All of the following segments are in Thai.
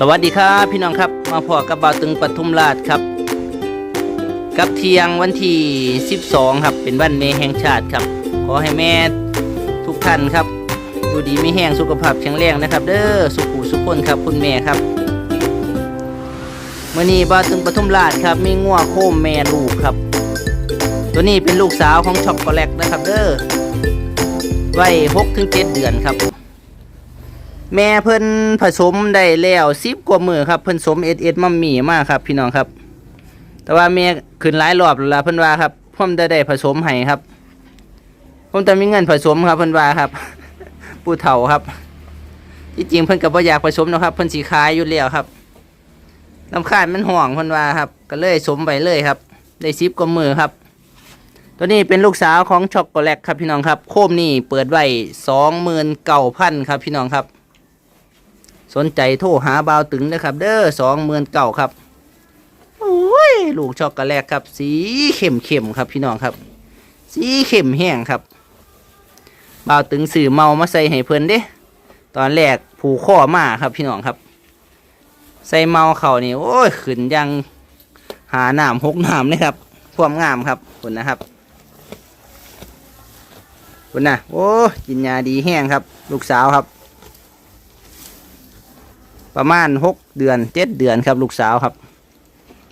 สวัสดีครับพี่น้องครับมาพอกับบ่าวตึงปทุมราชครับ กับเที่ยงวันที่ 12 ครับ เป็นวันแม่แห่งชาติครับ ขอให้แม่ทุกท่านครับอยู่ดีไม่แห้งสุขภาพแข็งแรงนะครับ เด้อสุขุสุขคนครับคุณแม่ครับเมื่อนี้บ่าวตึงปทุมราชครับมีงัวโคมแม่ลูกครับ ตัวนี้เป็นลูกสาวของช็อกโกแลตนะครับ เด้อไวัย6ถึง7เดือนครับ แม่เพิ่นผสมได้แล้วสิบกว่ามือครับเพิ่นสมเอสเอสมัมมี่มากครับ พี่น้องครับ แต่ว่าแม่ขึ้นหลายรอบแล้วล่ะเพิ่นว่าครับผมได้ได้ผสมให้ครับผมจะมีเงินผสมครับเพิ่นว่าครับผู้เฒ่าครับที่จริงเพิ่นก็บ่อยากผสมนะครับเพิ่นสิขายอยู่แล้วครับลำคาญมันห่วงเพิ่นว่าครับ ก็เลยสมไปเลยครับ ได้สิบกว่ามือครับ ตัวนี้เป็นลูกสาวของช็อกโกแลตครับพี่น้องครับ โคมนี่เปิดไว้สองหมื่นเก้าพันครับพี่น้องครับ สนใจโทรหาบ่าวตึงนะครับ เด้อสองหมื่นเก่าครับโอ้ยลูกช็อกโกแลตครับ สีเข้มเข้มครับพี่น้องครับ สีเข้มแห้งครับบ่าวตึงสื่อเมามาใส่ให้เพิ่นเด้ตอนแรกผูข้อมาครับพี่น้องครับ ใส่เมาเข่านี่โอ้ยขึ้นยังหาหนามหกหนามเลยครับความงามครับคุณนะครับคุณนะโอ้ยกินยาดีแห้งครับ ลูกสาวครับ ประมาณหกเดือนเจ็ดเดือนครับ ลูกสาวครับ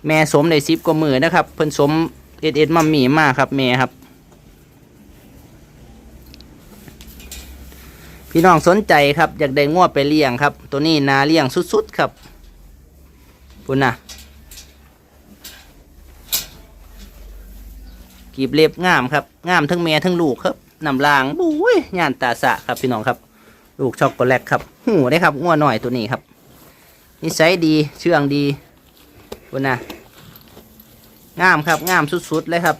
แม่สมได้สิบกว่ามือนะครับ เพิ่นสมเอ็ดเอ็ดมัมมี่มากครับแม่ครับ พี่น้องสนใจครับอยากได้งวดไปเลี้ยงครับ ตัวนี้นาเลี้ยงสุดๆครับพุ่นนะกีบเล็บงามครับงามทั้งแม่ทั้งลูกครับนำลางบุ้ยย่านตาสะครับพี่น้องครับ ลูกช็อกโกแลตครับหูได้ครับงัวหน่อยตัวนี้ครับ นิสัยดีเชื่องดีคุณนะงามครับงามสุดๆเลยครับ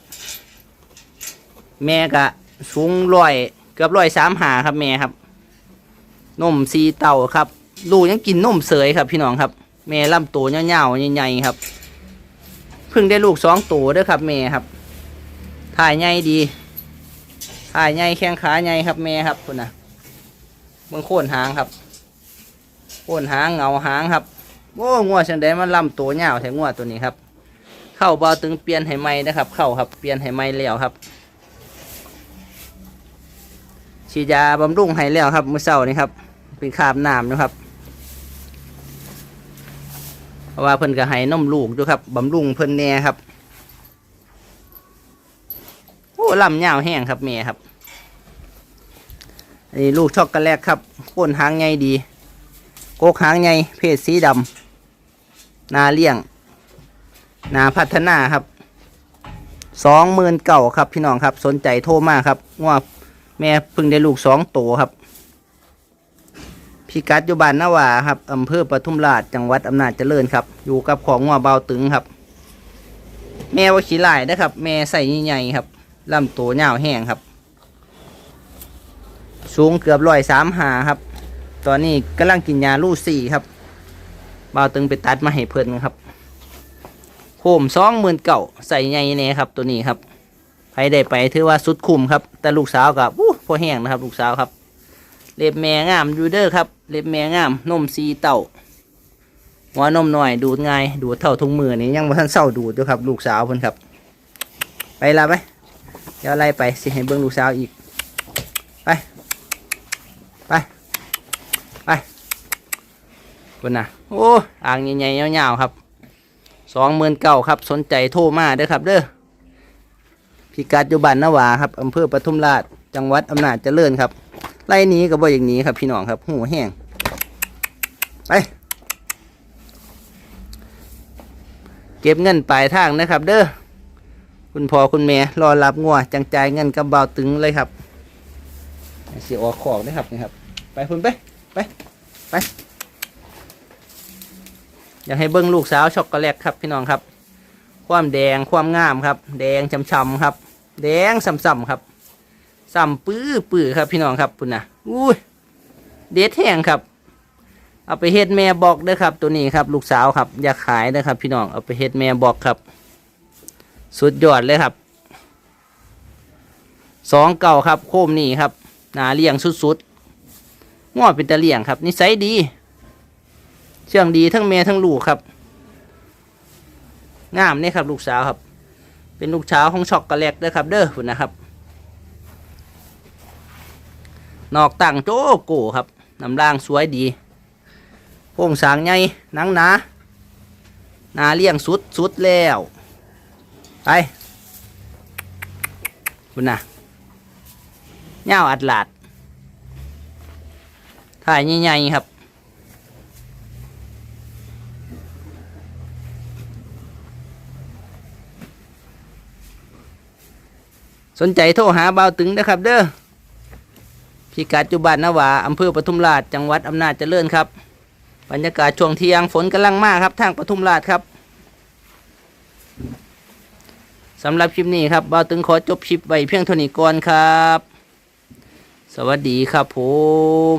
แม่กะสูงร้อยเกือบร้อยสามหาครับแม่ครับนมซีเต่าครับลูกยังกินนมเสยครับ พี่น้องครับ แม่ลำตัวเงาวๆใหญ่ๆครับเพิ่งได้ลูกสองตัวด้วยครับแม่ครับถ่ายใหญ่ดีถ่ายใหญ่แข้งขาใหญ่ครับแม่ครับคุณนะเมืองโค่นหางครับโอนหางเงาหางครับ โอ้งัวเชันไดมันลำตัวเงาวแถงงัวตัวนี้ครับ เข้าเบาตึงเปลี่ยนให้ไหมนะครับ เข้าครับเปลี่ยนให้ไหมแล้วครับฉีดยาบำรุงให้แล้วครับมื้อเช้านี่ครับ เป็นคาบน้ำนะครับเพราะว่าเพิ่นก็ให้นมลูกด้วยครับบำรุงเพิ่นแน่ครับโอ้ลำยาวแห้งครับแม่ครับอันนี้ลูกช็อกโกแลตครับโคนหางใหญ่ดีโกกหางไงเพศสีดำ นาเลี้ยง นาพัฒนาครับสองหมื่นเก่าครับพี่น้องครับ สนใจโทรมาครับว่าแม่พึ่งได้ลูกสองโตวครับ พิกัดอยู่บ้านนาวาครับอำเภอปทุมราชจังหวัดอำนาจเจริญครับ อยู่กับของงัวเบาตึงครับ แม่ว่าขี้ลายนะครับ แม่ใส่ใหญ่ๆครับลำตัวยาวแห้งครับ สูงเกือบร้อยสามหาครับ ตอนนี้กำลังกินยาลูสี่ครับ บ่าวตึงไปตัดมาให้เพิ่นครับโคมสองหมื่นเก่าใส่ใหญ่เน่ครับ ตัวนี้ครับใครได้ไปถือว่าสุดคุ้มครับ แต่ลูกสาวกับอู้พอแห้งนะครับ ลูกสาวครับ เล็บแม่งามยูเดอร์ครับเล็บแม่งามนมซีเต่าหัวนมหน่อยดูดง่ายดูดเท่าทุงมือนี่ยังบ่ทันเศร้าดูดด้วยครับ ลูกสาวเพิ่นครับ ไปละไปเดี๋ยวไล่ไปสิให้เบิ่งลูกสาวอีก ไป ไป คุณนะโอ้อ่างใหญ่ๆยาวๆครับสองหมื่นเก้าครับ สนใจโทรมาเด้อครับเด้อพิกัดอยู่บ้านนาวาครับอำเภอปทุมราชจังหวัดอำนาจเจริญครับไล่หนี้ก็บ่อย่างนี้ครับพี่น้องครับหูแห้งไปเก็บเงินปลายทางนะครับ เด้อคุณพ่อคุณแม่รอรับงัวจังจ่ายเงินกับเบาตึงเลยครับสิออกของนะครับนี่ครับ ไปคุณไปไปไป อยากให้เบิ้งลูกสาวช็อกโกแลตครับพี่น้องครับ ความแดงความงามครับ แดงช่ำๆครับ แดงส่ำๆครับส่ำปื้อปื้อครับพี่น้องครับคุณนะอุ้ยเด็ดแห้งครับ เอาไปเฮ็ดแม่บอกเด้อครับ ตัวนี้ครับ ลูกสาวครับ อยากขายเด้อครับ พี่น้องเอาไปเฮ็ดแม่บอกครับ สุดยอดเลยครับสองเก่าครับ โคมนี่ครับนาเลี้ยงสุดๆง้อเป็นตะเลี้ยงครับนิสัยดี เชื่องดีทั้งแม่ทั้งลูกครับงามเนี่ยครับ ลูกสาวครับ เป็นลูกสาวของช็อกโกแลตเด้อครับ เด้อคุณนะครับ นอกตั้งโจโก้ครับน้ำล่างสวยดีโพงสางใหญ่หนังหนาหนาเลี้ยงสุดสุดแล้วไปคุณนะเงาอัดหลาดถ่ายใหญ่ๆครับ สนใจโทรหาเบาตึงนะครับ เด้อพิกัดจุบันนาวาอำเภอปทุมราชจังหวัดอำนาจเจริญครับ บรรยากาศช่วงเที่ยงฝนกำลังมากครับ ทางปทุมราชครับสำหรับคลิปนี้ครับเบาตึงขอจบคลิปไว้เพียงเท่านี้ก่อนครับ สวัสดีครับผม